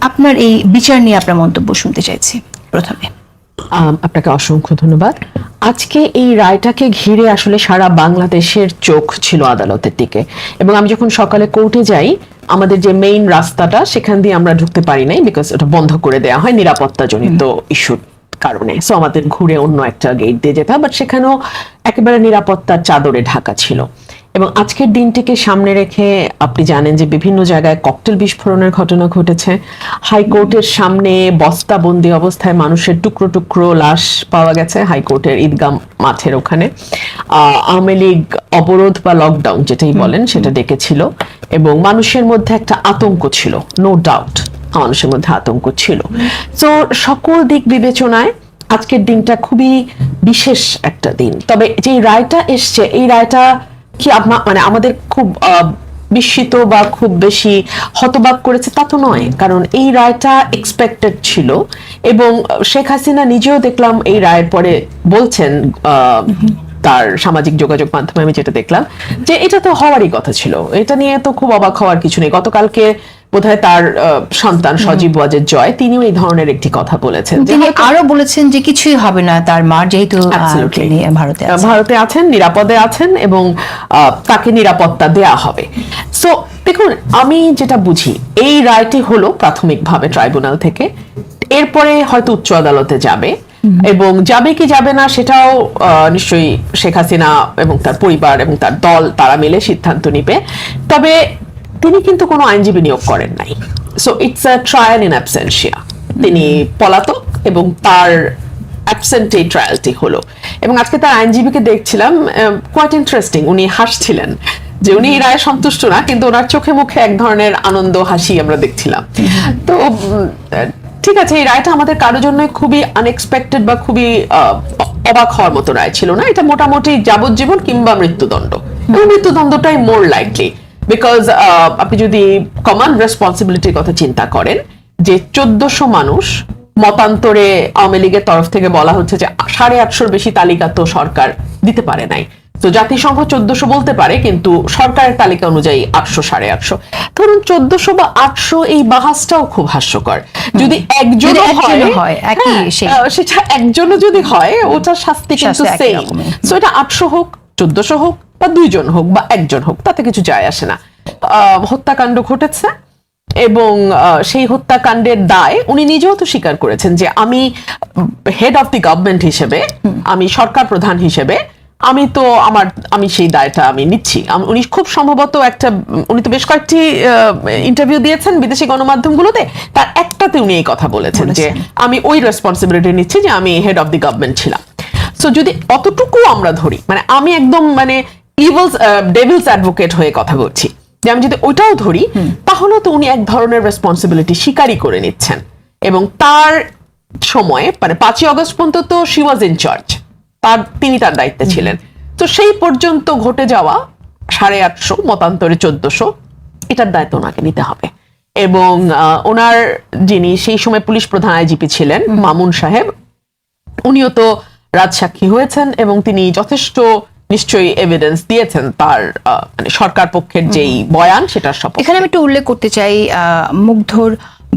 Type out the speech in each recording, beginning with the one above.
আপনার এই বিচার নিয়ে আপনার মন্তব্য শুনতে চাইছি। প্রথমে। আপনাকে অসংখ্য ধন্যবাদ। আজকে এই রায়টাকে ঘিরে আসলে সারা বাংলাদেশের চোখ ছিল আদালতের দিকে। এবং আমি যখন সকালে কোর্টে যাই আমাদের যে মেইন রাস্তাটা সেখান দিয়ে আমরা ঢুকতে পারি নাই বিকজ ওটা বন্ধ করে দেওয়া হয় নিরাপত্তাজনিত ইস্যুর কারণে। সো আমাদের ঘুরে অন্য একটা গেট দিয়ে যেতে হয় বাট সেখানেও একেবারে নিরাপত্তার চাদরে ঢাকা ছিল। এবং আজকের দিনটিকে সামনে রেখে আপনি জানেন যে বিভিন্ন জায়গায় ককটেল বিস্ফোরণের ঘটনা ঘটেছে। হাইকোর্টের সামনে বস্তাবন্দি অবস্থায় মানুষের টুকরো টুকরো লাশ পাওয়া গেছে হাইকোর্টের ঈদগাহ মাঠের ওখানে। আওয়ামী লীগ অবরোধ বা লকডাউন যেটাই বলেন সেটা ডেকেছিল এবং মানুষের মধ্যে একটা আতঙ্ক ছিল নো ডাউট মানুষের মধ্যে আতঙ্ক ছিল। তো সকল দিক বিবেচনায় আজকের দিনটা খুবই বিশেষ একটা দিন। তবে যে রায়টা এসছে এই রায়টা কি মানে আমাদের খুব বিস্মিত বা খুব বেশি হতবাক করেছে তা তো নয়। কারণ এই রায়টা এক্সপেক্টেড ছিল এবং শেখ হাসিনা নিজেও দেখলাম এই রায়ের পরে বলছেন তার সামাজিক যোগাযোগ মাধ্যমে আমি যেটা দেখলাম যে এটা তো হওয়ারই কথা ছিল। এটা নিয়ে তো খুব অবাক হওয়ার কিছু নেই। গতকালকে বোধহয় তার সন্তান সজীব ওয়াজেদ জয় তিনিও এই ধরনের একটি কথা বলেছেন। তিনি আরও বলেছেন যে কিছুই হবে না তার মার যেহেতু ভারতে আছেন। ভারতে আছেন নিরাপদে আছেন এবং তাকে নিরাপত্তা দেয়া হবে। সো দেখুন আমি যেটা বুঝি এই রায়টি হলো প্রাথমিকভাবে ট্রাইব্যুনাল থেকে। এরপরে হয়তো উচ্চ আদালতে যাবে এবং যাবে কি যাবে না সেটাও নিশ্চয়ই শেখ হাসিনা এবং তার পরিবার এবং তার দল তারা মিলে সিদ্ধান্ত নিবে। তবে তিনি কিন্তু কোনো আইনজীবী নিয়োগ করেন নাই। So it's a trial in absentia তিনি পলাতক এবং তার অ্যাবসেন্ট এই ট্রায়ালটি হলো। এবং আজকে তার আইনজীবীকে দেখছিলাম কোয়াইট ইন্টারেস্টিং উনি হাসছিলেন যে উনি রায়ে সন্তুষ্ট না, কিন্তু ওনার চোখে মুখে এক ধরনের আনন্দ, হাসি আমরা দেখছিলাম। তো ঠিক আছে, এই রায়টা আমাদের কারোর জন্য খুবই আনএক্সপেক্টেড বা খুবই অবাক হওয়ার মতো রায় ছিল না। এটা মোটামুটি যাবজ্জীবন কিংবা মৃত্যুদণ্ড। এবং মৃত্যুদণ্ডটাই মোর লাইকলি বিকজ আপনি যদি কমন রেসপন্সিবিলিটির কথা চিন্তা করেন যে চোদ্দশো মানুষ মতান্তরে আওয়ামী লীগের তরফ থেকে বলা হচ্ছে যে সাড়ে আটশোর বেশি তালিকা তো সরকার দিতে পারে নাই। তো জাতিসংঘ চোদ্দশো বলতে পারে কিন্তু সরকারের তালিকা অনুযায়ী আটশো সাড়ে আটশো। ধরুন চোদ্দশো বা আটশো এই বাহাসটাও খুব হাস্যকর। যদি একজন হয় হয়, সেটা একজনও যদি হয় ওটার শাস্তি কিন্তু সেম সো এটা আটশো হোক চোদ্দশো হোক বা দুইজন হোক বা একজন হোক তাতে কিছু যায় আসে না। হত্যাকাণ্ড ঘটেছে এবং সেই হত্যাকাণ্ডের দায় উনি নিজেও তো স্বীকার করেছেন যে আমি হেড অফ দি গভর্নমেন্ট হিসেবে আমি সরকার প্রধান হিসেবে আমি তো আমার আমি সেই দায়টা আমি নিচ্ছি। উনি খুব সম্ভবত একটা উনি তো বেশ কয়েকটি ইন্টারভিউ দিয়েছেন বিদেশি গণমাধ্যমগুলোতে তার একটাতে উনি এই কথা বলেছেন যে আমি ওই রেসপন্সিবিলিটি নিচ্ছি যে আমি হেড অফ দি গভর্নমেন্ট ছিলাম। সো যদি অতটুকু আমরা ধরি মানে আমি একদম মানে ইভলস ডেভিলস অ্যাডভোকেট হয়ে কথা বলছি। যে আমি যদি ওইটাও ধরি তাহলে তো উনি এক ধরনের রেসপন্সিবিলিটি স্বীকারই করে নিচ্ছেন। এবং তার সময়ে মানে পাঁচই অগস্ট পর্যন্ত তো শি ওয়াজ ইন চার্জ তার তিনি তার দায়িত্বে ছিলেন। তো সেই পর্যন্ত ঘটে যাওয়া সাড়ে আটশো মতান্তরে চোদ্দশো এটার দায়িত্ব ওনাকে নিতে হবে। এবং ওনার যিনি সেই সময় পুলিশ প্রধান আইজিপি ছিলেন মামুন সাহেব উনিও তো রাজসাক্ষী হয়েছেন এবং তিনি যথেষ্ট নিশ্চয়ই এভিডেন্স দিয়েছেন তার মানে সরকার পক্ষের যেই বয়ান সেটার সব এখানে আমি একটু উল্লেখ করতে চাই মুগ্ধর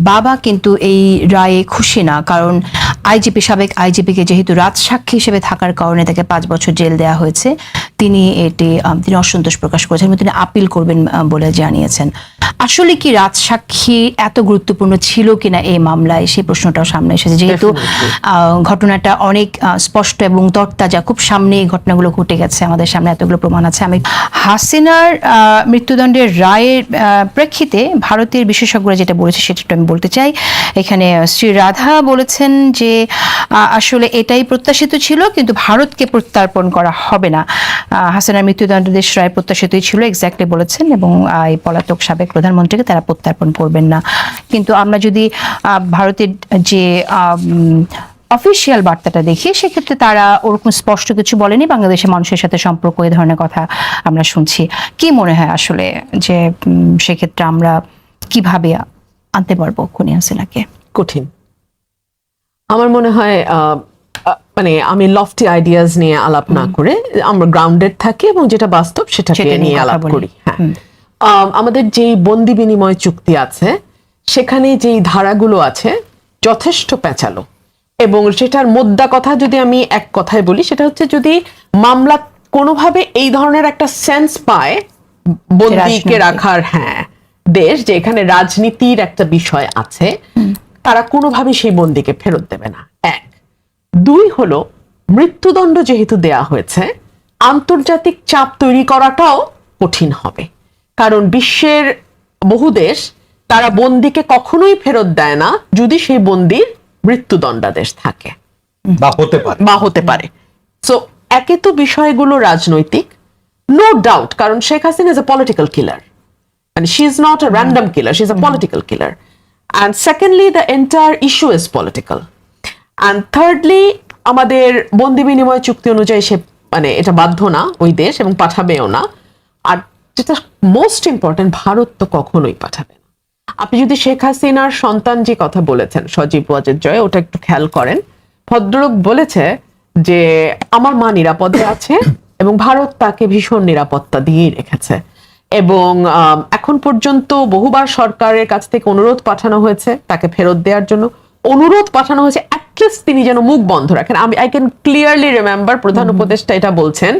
বাবা কিন্তু এই রায়ে খুশি না কারণ আইজিপি সাবেক আইজিপিকে যেহেতু রাজসাক্ষী হিসেবে থাকার কারণে তাকে পাঁচ বছর জেল দেওয়া হয়েছে তিনি এটি তিনি অসন্তোষ প্রকাশ করেছেন এবং তিনি আপিল করবেন বলে জানিয়েছেন। আসলে কি রাজসাক্ষী এত গুরুত্বপূর্ণ ছিল কিনা এই মামলায়? সেই প্রশ্নটাও সামনে এসেছে। যেহেতু ঘটনাটা অনেক স্পষ্ট এবং তরতাজা। খুব সামনে এই ঘটনাগুলো ঘটে গেছে। আমাদের সামনে এতগুলো প্রমাণ আছে। আমি হাসিনার মৃত্যুদণ্ডের রায়ের প্রেক্ষিতে ভারতের বিশেষজ্ঞরা যেটা বলেছে সেটা আমি বলতে চাই। এখানে শ্রী রাধা বলেছেন যে আসলে এটাই প্রত্যাশিত ছিল কিন্তু ভারতকে প্রত্যার্পণ করা হবে না। হাসিনার মৃত্যুদণ্ডাদেশ রায় প্রত্যাশিতই ছিল এক্স্যাক্টলি বলেছেন এবং এই পলাতক সাবেক প্রধানমন্ত্রীকে তারা প্রত্যার্পণ করবেন না। কিন্তু আমরা যদি ভারতের যে অফিসিয়াল বার্তাটা দেখি সেক্ষেত্রে তারা ওরকম স্পষ্ট কিছু বলেনি। বাংলাদেশের মানুষের সাথে সম্পর্ক এই ধরনের কথা আমরা শুনছি। কি মনে হয় আসলে যে সেক্ষেত্রে আমরা কীভাবে আনতে পারব খুনি হাসিনাকে কঠিন। আমার মনে হয় মানে আমি লফটি আইডিয়াস নিয়ে আলাপ না করে আমরা গ্রাউন্ডেড থাকি এবং যেটা বাস্তব সেটাকে সেটা নিয়ে আলাপ করি হ্যাঁ। আমাদের যেই বন্দি বিনিময় চুক্তি আছে সেখানে যেই ধারাগুলো আছে যথেষ্ট পেঁচালো এবং সেটার মোদ্দা কথা যদি আমি এক কথায় বলি সেটা হচ্ছে যদি মামলা কোনোভাবে এই ধরনের একটা সেন্স পায় বন্দিকে রাখার হ্যাঁ দেশ যে এখানে রাজনীতির একটা বিষয় আছে তারা কোনোভাবে সেই বন্দিকে ফেরত দেবে না। এক। দুই হলো মৃত্যুদণ্ড যেহেতু দেয়া হয়েছে আন্তর্জাতিক চাপ তৈরি করাটাও কঠিন হবে। কারণ বিশ্বের বহু দেশ তারা বন্দিকে কখনোই ফেরত দেয় না যদি সেই বন্দির মৃত্যুদণ্ডাদেশ থাকে। বা হতে পারে। বা হতে পারে। সো একে তো বিষয়গুলো রাজনৈতিক নো ডাউট কারণ Sheikh Hasina is a political killer and she's not a random killer she's a political killer. And secondly the entire issue is political. And thirdly আমাদের বন্দি বিনিময় চুক্তি অনুযায়ী সে মানে এটা বাধ্য না ওই দেশ এবং পাঠাবেও না। আর যেটা মোস্ট ইম্পর্টেন্ট ভারত তো কখনোই পাঠাবে না। আপনি যদি শেখ হাসিনার সন্তান যে কথা বলেছেন সজীব ওয়াজেদ জয় ওটা একটু খেয়াল করেন। ভদ্রলোক বলেছে যে আমার মা নিরাপদে আছে এবং ভারত তাকে ভীষণ নিরাপত্তা দিয়েই রেখেছে। এবং এখন পর্যন্ত বহুবার সরকারের কাছ থেকে অনুরোধ পাঠানো হয়েছে তাকে ফেরত দেওয়ার জন্য। অনুরোধ পাঠানো হয়েছে অ্যাটলিস্ট তিনি যেন মুখ বন্ধ রাখেন। আমি আই ক্যান ক্লিয়ারলি রিমেম্বার প্রধান উপদেষ্টা এটা বলছেন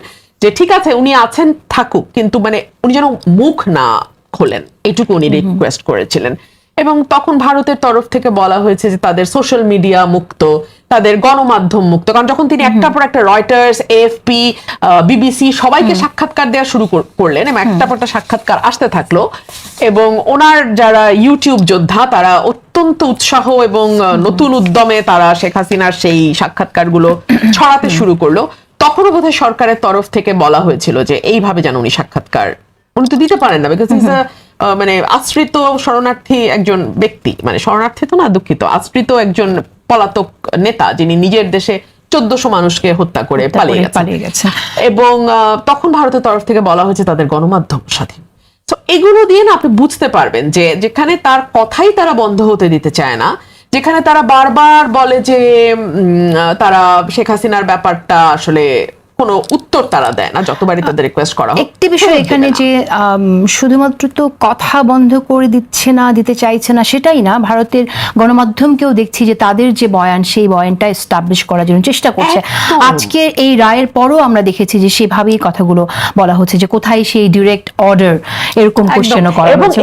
যে ঠিক আছে উনি আছেন থাকুক। কিন্তু মানে উনি যেন মুখ না খোলেন এটুকু উনি রিকোয়েস্ট করেছিলেন। এবং তখন ভারতের তরফ থেকে বলা হয়েছে যে তাদের সোশ্যাল মিডিয়া মুক্ত তাদের গণমাধ্যম মুক্ত। কারণ যখন তিনি একটার পর একটা রয়টার্স এএফপি বিবিসি সবাইকে সাক্ষাৎকার দেওয়া শুরু করলেন এবং একটা পর একটা সাক্ষাৎকার আসতে থাকল। এবং ওনার যারা ইউটিউব যোদ্ধা তারা অত্যন্ত উৎসাহ এবং নতুন উদ্যমে তারা শেখ হাসিনার সেই সাক্ষাৎকারগুলো ছড়াতে শুরু করল। তখনও বোধহয় সরকারের তরফ থেকে বলা হয়েছিল যে এইভাবে যেন উনি সাক্ষাৎকার। উনি তো দিতে পারেন না বিকজ ইজ মানে আশ্রিত শরণার্থী একজন ব্যক্তি। মানে শরণার্থী তো না দুঃখিত। আশ্রিত একজন পলাতক নেতা যিনি নিজের দেশে চোদ্দশো মানুষকে হত্যা করে পালিয়ে গেছেন। এবং তখন ভারতের তরফ থেকে বলা হয়েছে তাদের গণমাধ্যম স্বাধীন। তো এগুলো দিয়ে না আপনি বুঝতে পারবেন যে যেখানে তার কথাই তারা বন্ধ হতে দিতে চায় না যেখানে তারা বারবার বলে যে তারা শেখ হাসিনার ব্যাপারটা আসলে কোনো উত্তর তারা দেয় না যতবারই তাদের রিকোয়েস্ট করা একটি বিষয় এখানে যে শুধুমাত্র তো কথা বন্ধ করে দিচ্ছে না দিতে চাইছে না সেটাই না। ভারতের গণমাধ্যমকেও দেখছি যে তাদের যে বয়ান সেই বয়ানটা এস্টাবলিশ করার জন্য চেষ্টা করছে। আজকে এই রায়ের পরও আমরা দেখেছি যে সেভাবেই কথাগুলো বলা হচ্ছে যে কোথায় সেই ডিরেক্ট অর্ডার এরকম। কোশ্চেনও করা হচ্ছে।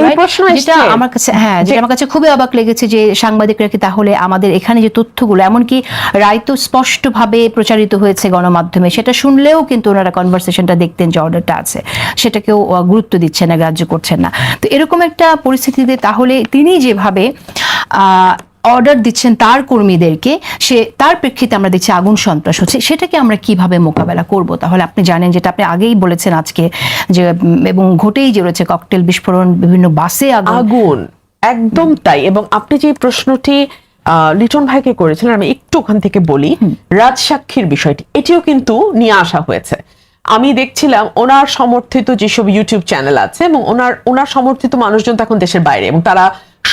যেটা আমার কাছে হ্যাঁ যেটা আমার কাছে খুবই অবাক লেগেছে যে সাংবাদিকরা কি তাহলে আমাদের এখানে যে তথ্যগুলো এমনকি রায় তো স্পষ্টভাবে প্রচারিত হয়েছে গণমাধ্যমে সেটা শুনলেও কিন্তু ওনারা কনভারসেশনটা দেখতেন যে অর্ডারটা আছে। সেটাকেও গুরুত্ব দিচ্ছেন না, গ্রাহ্য করছেন না। তো এরকম একটা পরিস্থিতিতে তাহলে তিনি যেভাবে অর্ডার দিচ্ছেন তার কর্মীদেরকে, সে, তার প্রেক্ষিতে আমরা দেখছি আগুন সন্ত্রাস হচ্ছে। সেটাকে আমরা কীভাবে মোকাবেলা করব? তাহলে আপনি জানেন যেটা আপনি আগেই বলেছেন আজকে, যে এবং ঘটেই যে রয়েছে ককটেল বিস্ফোরণ, বিভিন্ন বাসে আগুন, একদম তাই। এবং আপনি যে প্রশ্নটি লিটন ভাইকে করেছিলেন? আমি একটু ওখান থেকে বলি রাজসাক্ষীর বিষয়টি। এটিও কিন্তু নিয়ে আসা হয়েছে। আমি দেখছিলাম ওনার সমর্থিত যেসব ইউটিউব চ্যানেল আছে এবং ওনার ওনার সমর্থিত মানুষজন তো এখন দেশের বাইরে এবং তারা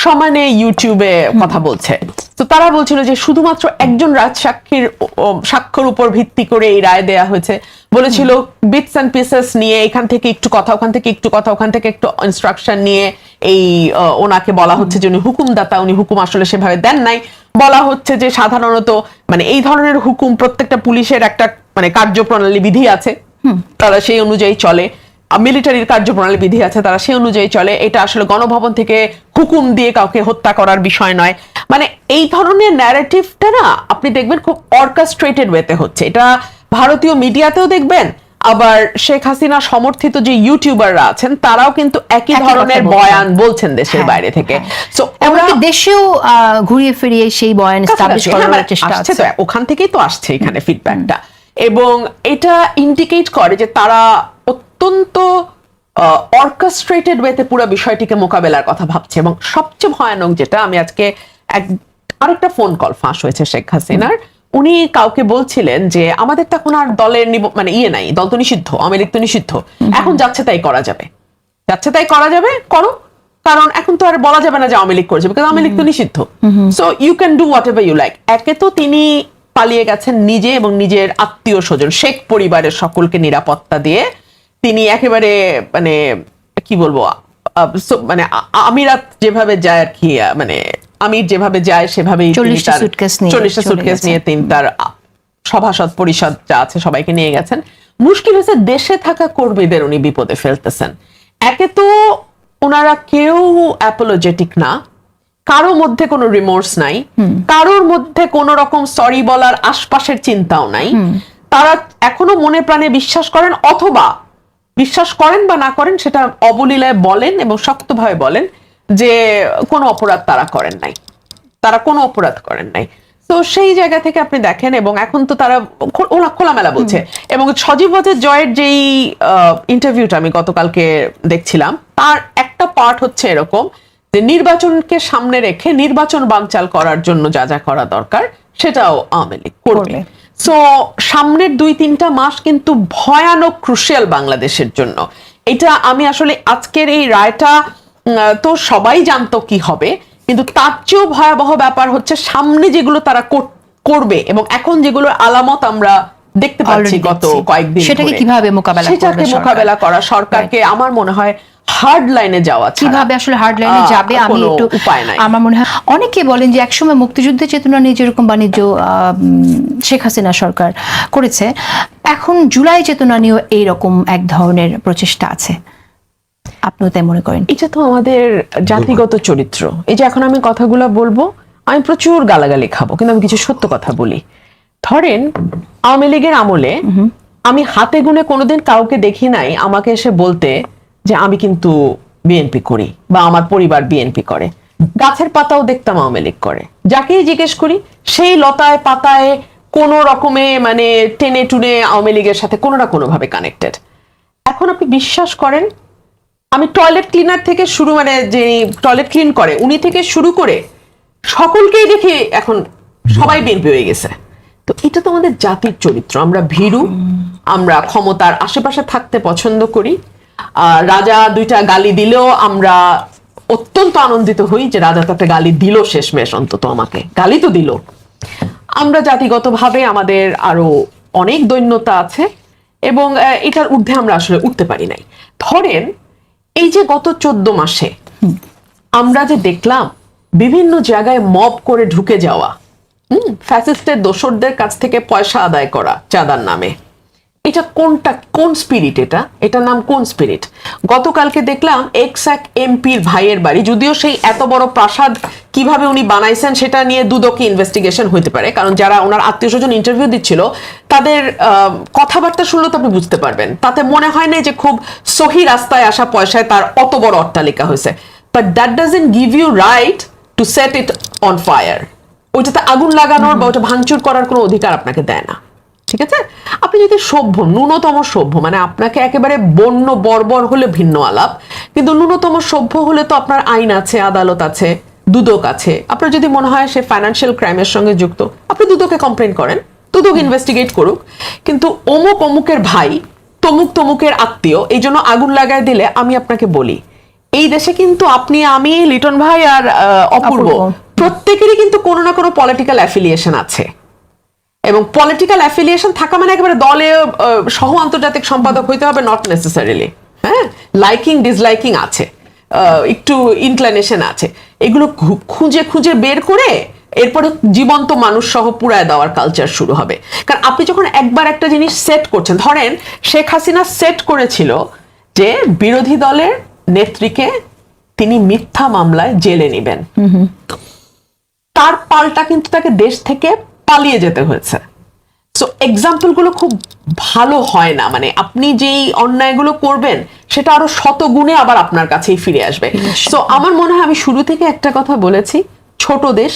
সমানে ইউটিউবে কথা বলছে। তো তারা বলছিল যে শুধুমাত্র একজন রাজসাক্ষীর ও- ও সাক্ষ্যর উপর ভিত্তি করে এই রায় দেয়া হয়েছে। বলেছিল বিটস অ্যান্ড পিসেস নিয়ে এখান থেকে একটু কথা ওখান থেকে একটু কথা ওখান থেকে একটু ইনস্ট্রাকশন নিয়ে এই ওনাকে বলা হচ্ছে যে উনি হুকুমদাতা উনি হুকুম আসলে সেভাবে দেন নাই। বলা হচ্ছে যে সাধারণত মানে এই ধরনের হুকুম প্রত্যেকটা পুলিশের একটা মানে কার্যপ্রণালী বিধি আছে। তারা সেই অনুযায়ী চলে। মিলিটারির কার্যপ্রণালী বিধি আছে তারা সেই অনুযায়ী চলে। এটা আসলে গণভবন থেকে হুকুম দিয়ে কাউকে হত্যা করার বিষয় নয়। মানে এই ধরনের ন্যারেটিভটা না আপনি দেখবেন খুব অর্কাস্ট্রেটেড ওয়েতে হচ্ছে। এটা ভারতীয় মিডিয়াতেও দেখবেন আবার শেখ হাসিনা সমর্থিত যে ইউটিউবাররা আছেন তারাও কিন্তু একই ধরনের বয়ান বলছেন দেশের হ্যাঁ, বাইরে থেকে। হ্যাঁ। সো এমনকি দেশেও ঘুরিয়ে ফিরিয়ে সেই বয়ান এস্টাবলিশ হ্যাঁ, করার মানে চেষ্টা আছে। তো, ওখান থেকেই তো আসছে এখানে ফিডব্যাকটা এবং এটা ইন্ডিকেট করে যে তারা অত্যন্ত অর্কেস্ট্রেটেড ওয়েতে পুরো বিষয়টিকে মোকাবেলার কথা ভাবছে। এবং সবচেয়ে ভয়ানক যেটা আমি আজকে এক আরেকটা ফোন কল ফাঁস হয়েছে শেখ হাসিনার। উনি কাউকে বলছিলেন যে আমাদের তো এখন আর দলের মানে ইয়ে নাই দল তো নিষিদ্ধ আওয়ামী লীগ তো নিষিদ্ধ। এখন যাচ্ছে তাই করা যাবে। যাচ্ছে তাই করা যাবে? করো। কারণ এখন তো আর বলা যাবে না যে আওয়ামী লীগ করেছে বিকজ আওয়ামী লীগ তো নিষিদ্ধ। So you can do whatever you like একে তো তিনি পালিয়ে গেছেন নিজে এবং নিজের আত্মীয় স্বজন শেখ পরিবারের সকলকে নিরাপত্তা দিয়ে। তিনি একেবারে মানে কি বলব মানে আমিরাত যেভাবে যায় আর কি মানে আমির যেভাবে যায় সেভাবেই তিনি 40টা তার- suitcase নিয়ে 40টা চলে suitcase গেছেন। নিয়ে তিনি তার সভাসদ পরিষদ যা আছে সবাইকে নিয়ে গেছেন। মুশকিল হয়েছে দেশে থাকা কর্মীদের উনি বিপদে ফেলতেছেন। একে তো ওনারা কেউ অ্যাপোলজেটিক না কারও মধ্যে কোনো রিমোর্স নাই কারোর মধ্যে কোনো রকম সরি বলার আশপাশের চিন্তাও নাই। তারা এখনও মনে প্রাণে বিশ্বাস করেন অথবা বিশ্বাস করেন বা না করেন সেটা অবলীলায় বলেন এবং শক্তভাবে বলেন যে কোনো অপরাধ তারা করেন নাই। তারা কোনো অপরাধ করেন নাই। তো সেই জায়গা থেকে আপনি দেখেন এবং এখন তো তারা ওরা খোলামেলা বলছে। এবং সজীব ওয়াজেদ জয়ের যেই ইন্টারভিউটা আমি গতকালকে দেখছিলাম তার একটা পার্ট হচ্ছে এরকম যে নির্বাচনকে সামনে রেখে নির্বাচন বানচাল করার জন্য যা যা করা দরকার সেটাও আওয়ামী লীগ করবে। সো সামনের দুই তিনটা মাস কিন্তু ভয়ানক ক্রুশিয়াল বাংলাদেশের জন্য। এটা আমি আসলে আজকের এই রায়টা তো সবাই জানতো কি হবে কিন্তু তার চেয়েও ভয়াবহ ব্যাপার হচ্ছে সামনে যেগুলো তারা করবে এবং এখন যেগুলোর আলামত আমরা দেখতে পাচ্ছি গত কয়েকদিন সেটাকে কীভাবে মোকাবেলা সেটাকে মোকাবেলা করা সরকারকে আমার মনে হয় হার্ড লাইনে যাওয়া কীভাবে আসলে হার্ড লাইনে যাবে আমি একটু উপায় নাই। আমার মনে হয় অনেকে বলেন যে একসময় মুক্তিযুদ্ধের চেতনা নিয়ে যেরকম বাণিজ্য আহ, শেখ হাসিনা সরকার করেছে এখন জুলাই চেতনা নিয়েও এইরকম এক ধরনের প্রচেষ্টা আছে। আপনিও তাই মনে করেন? এটা তো আমাদের জাতিগত চরিত্র। এই যে এখন আমি কথাগুলো বলব আমি প্রচুর গালাগালি খাব কিন্তু আমি কিছু সত্য কথা বলি। ধরেন আওয়ামী লীগের আমলে আমি হাতে গুনে কোনোদিন কাউকে দেখি নাই আমাকে এসে বলতে যে আমি কিন্তু বিএনপি করি বা আমার পরিবার বিএনপি করে। গাছের পাতাও দেখতাম আওয়ামী লীগ করে। যাকেই জিজ্ঞেস করি, সেই লতায় পাতায় কোনো রকমে মানে টেনে টুনে আওয়ামী লীগের সাথে কোনো না কোনো ভাবে কানেক্টেড এখন আপনি বিশ্বাস করেন? আমি টয়লেট ক্লিনার থেকে শুরু মানে যে টয়লেট ক্লিন করে, উনি থেকে শুরু করে সকলকেই দেখে এখন সবাই বিএনপি হয়ে গেছে। তো এটা তো আমাদের জাতির চরিত্র। আমরা ভীরু, আমরা ক্ষমতার আশেপাশে থাকতে পছন্দ করি। রাজা দুইটা গালি দিলেও আমরা অত্যন্ত আনন্দিত হই যে রাজা তো একটা গালি দিল শেষমেশ অন্তত আমাকে। গালি তো দিল। আমরা জাতিগতভাবে আমাদের আরও অনেক দৈন্যতা আছে এবং এটার ঊর্ধ্বে আমরা আসলে উঠতে পারি নাই। ধরেন এই যে গত চোদ্দ মাসে আমরা যে দেখলাম বিভিন্ন জায়গায় মব করে ঢুকে যাওয়া হুম ফ্যাসিস্টের দোসরদের কাছ থেকে পয়সা আদায় করা চাঁদার নামে। এটা কোনটা, কোন স্পিরিট এটা? এটার নাম কোন স্পিরিট গতকালকে দেখলাম এক্স এক এমপির ভাইয়ের বাড়ি, যদিও সেই এত বড় প্রাসাদ কীভাবে উনি বানাইছেন সেটা নিয়ে দুদকে ইনভেস্টিগেশন হতে পারে। কারণ যারা ওনার আত্মীয় স্বজন ইন্টারভিউ দিচ্ছিল, তাদের কথাবার্তা শুনলে তো আপনি বুঝতে পারবেন। তাতে মনে হয় না যে খুব সহি রাস্তায় আসা পয়সায় তার অত বড় অট্টালিকা হয়েছে। But that doesn't give you right to set it on fire ওইটাতে আগুন লাগানোর বা ওটা ভাঙচুর করার কোনো অধিকার আপনাকে দেয় না। ঠিক আছে? আপনি যদি সভ্য ন্যূনতম সভ্য মানে আপনাকে একেবারে বন্য বর্বর হলে ভিন্ন আলাপ কিন্তু ন্যূনতম সভ্য হলে তো আপনার আইন আছে আদালত আছে দুদক আছে। আপনার যদি মনে হয় সে ফাইন্যান্সিয়াল ক্রাইমের সঙ্গে যুক্ত আপনি দুদকে কমপ্লেন করেন দুদক ইনভেস্টিগেট করুক। কিন্তু অমুক অমুকের ভাই তমুক তমুকের আত্মীয় এই জন্য আগুন লাগায় দিলে আমি আপনাকে বলি। এই দেশে কিন্তু আপনি আমি লিটন ভাই আর অপূর্ব। প্রত্যেকেরই কিন্তু কোনো না কোনো পলিটিক্যাল অ্যাফিলিয়েশন আছে। এবং পলিটিক্যাল অ্যাফিলিয়েশন থাকা মানে একেবারে দলে সহ আন্তর্জাতিক সম্পাদক হইতে হবে নট নেসেসারিলি হ্যাঁ? লাইকিং ডিসলাইকিং আছে একটু ইনক্লানেশন আছে। এগুলো খুঁজে খুঁজে বের করে এরপরে জীবন্ত মানুষ সহ পুরায় দেওয়ার কালচার শুরু হবে। কারণ আপনি যখন একবার একটা জিনিস সেট করছেন ধরেন শেখ হাসিনা সেট করেছিল যে বিরোধী দলের নেত্রীকে তিনি মিথ্যা মামলায় জেলে নেবেন। তার পাল্টা কিন্তু তাকে দেশ থেকে পালিয়ে যেতে হয়েছে। সো এক্সাম্পলগুলো খুব ভালো হয় না। মানে আপনি যেই অন্যায়গুলো করবেন সেটা আরও শত গুণে আবার আপনার কাছেই ফিরে আসবে। সো আমার মনে হয় আমি শুরু থেকে একটা কথা বলেছি। ছোট দেশ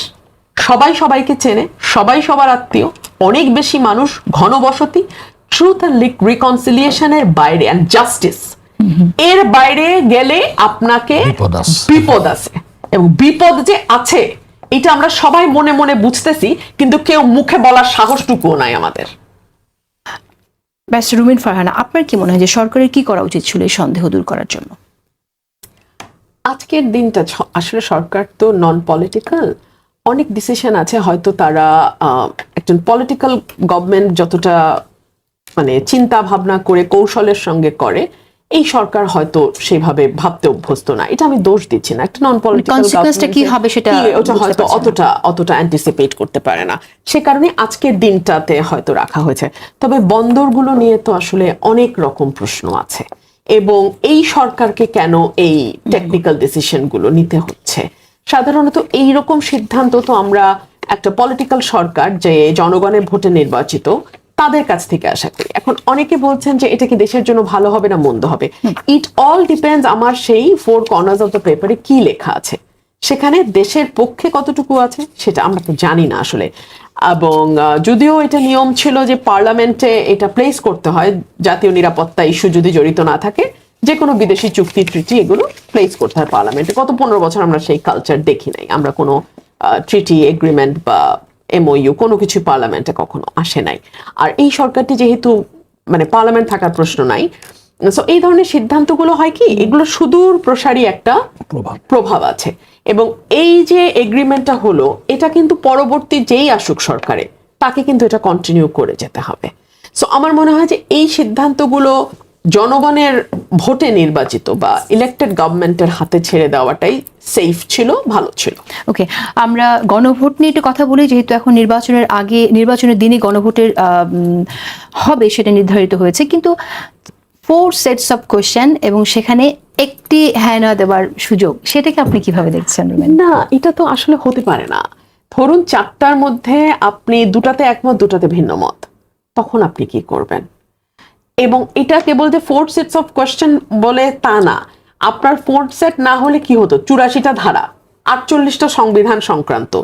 সবাই সবাইকে চেনে সবাই সবার আত্মীয় অনেক বেশি মানুষ ঘনবসতি ট্রুথ অ্যান্ড রিকনসিলিয়েশনের বাইরে অ্যান্ড জাস্টিস এর বাইরে গেলে আপনাকে বিপদ আছে এবং বিপদ যে আছে এটা আমরা সবাই মনে মনে বুঝতেছি কিন্তু কেউ মুখে বলার সাহসটুকুও নাই আমাদের। ব্যাস রুমিন ফারহানা আপনার কি মনে হয় যে সরকারের কি করা উচিত ছিল এই সন্দেহ দূর করার জন্য? আজকের দিনটা আসলে সরকার তো নন পলিটিক্যাল অনেক ডিসিশন আছে হয়তো তারা একজন পলিটিক্যাল গভর্নমেন্ট যতটা মানে চিন্তা ভাবনা করে কৌশলের সঙ্গে করে। এই সরকার হয়তো সেভাবে ভাবতে অভ্যস্ত না। এটা আমি দোষ দিচ্ছি না। একটা নন পলিটিক্যাল কি হবে সেটা ওটা হয়তো অতটা অতটা অ্যান্টিসিপেট করতে পারে না। সে কারণে আজকের দিনটাতে হয়তো রাখা হয়েছে। তবে বন্দরগুলো নিয়ে তো আসলে অনেক রকম প্রশ্ন আছে। এবং এই সরকারকে কেন এই টেকনিক্যাল ডিসিশনগুলো নিতে হচ্ছে? সাধারণত এই রকম সিদ্ধান্ত তো আমরা একটা পলিটিক্যাল সরকার যে জনগণের ভোটে নির্বাচিত তাদের কাছ থেকে আশা করি। এখন অনেকে বলছেন যে এটা কি দেশের জন্য ভালো হবে না মন্দ হবে? ইট অল ডিপেন্ডস আমার সেই ফোর কর্নার্স অফ দ্য পেপারে কি লেখা আছে। সেখানে দেশের পক্ষে কতটুকু আছে সেটা আমরা তো জানি না আসলে। এবং যদিও এটা নিয়ম ছিল যে পার্লামেন্টে এটা প্লেস করতে হয় জাতীয় নিরাপত্তা ইস্যু যদি জড়িত না থাকে যে কোনো বিদেশি চুক্তি ট্রিটি এগুলো প্লেস করতে হয় পার্লামেন্টে। গত পনেরো বছর আমরা সেই কালচার দেখি নাই। আমরা কোনো ট্রিটি এগ্রিমেন্ট বা এমওইউ কোনো কিছু পার্লামেন্টে কখনো আসে নাই। আর এই সরকারটি যেহেতু মানে পার্লামেন্ট থাকার প্রশ্ন নাই সো এই ধরনের সিদ্ধান্তগুলো হয় কি এগুলো সুদূর প্রসারী একটা প্রভাব। প্রভাব আছে। এবং এই যে এগ্রিমেন্টটা হলো এটা কিন্তু পরবর্তী যেই আসুক সরকারে তাকে কিন্তু এটা কন্টিনিউ করে যেতে হবে। সো আমার মনে হয় যে এই সিদ্ধান্তগুলো জনগণের ভোটে নির্বাচিত বা ইলেক্টেড গভর্নমেন্টের হাতে ছেড়ে দেওয়াটাই সেফ ছিল ভালো ছিল। ওকে আমরা গণভোট নিয়ে একটু কথা বলি যেহেতু এখন নির্বাচনের আগে নির্বাচনের দিনে গণভোটের হবে সেটা নির্ধারিত হয়েছে কিন্তু ফোর সেটস অফ কোয়েশ্চেন এবং সেখানে একটি হ্যাঁ না দেওয়ার সুযোগ সেটাকে আপনি কীভাবে দেখছেন না এটা তো আসলে হতে পারে না। ধরুন চারটার মধ্যে আপনি দুটাতে একমত দুটাতে ভিন্ন মত তখন আপনি কি করবেন? এবং এটা কেবল যে ফোর্থ সেটস অফ কোয়েশ্চেন বলে তা না আপনার ফোর্থ সেট না হলে কি হতো? চুরাশিটা ধারা আটচল্লিশটা সংবিধান সংক্রান্ত।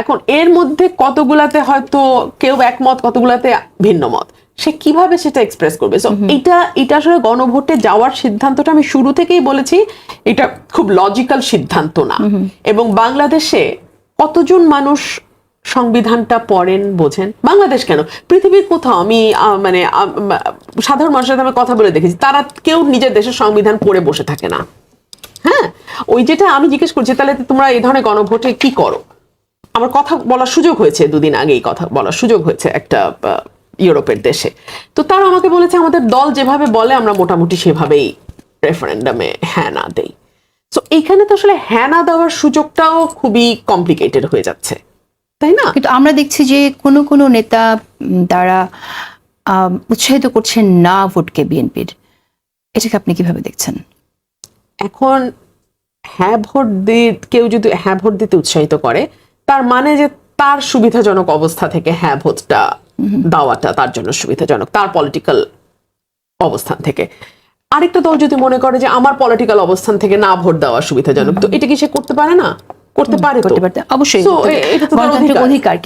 এখন এর মধ্যে কতগুলাতে হয়তো কেউ একমত কতগুলাতে ভিন্ন মত? সে কীভাবে সেটা এক্সপ্রেস করবে? সো এটা এটা আসলে গণভোটে যাওয়ার সিদ্ধান্তটা আমি শুরু থেকেই বলেছি এটা খুব লজিক্যাল সিদ্ধান্ত না। এবং বাংলাদেশে কতজন মানুষ সংবিধানটা পড়েন, বোঝেন। বাংলাদেশ কেন? পৃথিবীর কোথাও আমি মানে সাধারণ মানুষের সাথে আমি কথা বলে দেখেছি, তারা কেউ নিজের দেশের সংবিধান পড়ে বসে থাকে না। হ্যাঁ? ওই যেটা আমি জিজ্ঞেস করছি, তাহলে তোমরা এই ধরনের গণভোটে কি করো? আমার কথা বলার সুযোগ হয়েছে দুদিন আগেই কথা বলার সুযোগ হয়েছে একটা ইউরোপের দেশে। তো তারা আমাকে বলেছে, আমাদের দল যেভাবে বলে, আমরা মোটামুটি সেভাবেই রেফারেন্ডামে হ্যাঁ না দেই। তো এইখানে তো আসলে হ্যাঁ না দেওয়ার সুযোগটাও খুবই কমপ্লিকেটেড হয়ে যাচ্ছে। তাই না? কিন্তু আমরা দেখছি যে কোনো কোনো নেতা তারা উৎসাহিত করছেন না ভোটকে বিএনপির। এটাকে আপনি কীভাবে দেখছেন? এখন হ্যাঁ ভোট দিয়ে কেউ যদি হ্যাঁ ভোট দিতে উৎসাহিত করে তার মানে যে তার সুবিধাজনক অবস্থা থেকে হ্যাঁ ভোটটা দেওয়াটা তার জন্য সুবিধাজনক তার পলিটিক্যাল অবস্থান থেকে। আরেকটা দল যদি মনে করে যে আমার পলিটিক্যাল অবস্থান থেকে না ভোট দেওয়া সুবিধাজনক তো এটা কি সে করতে পারে না? করতে পারে করতে পারতে। অবশ্যই গণতান্ত্রিক। অধিকার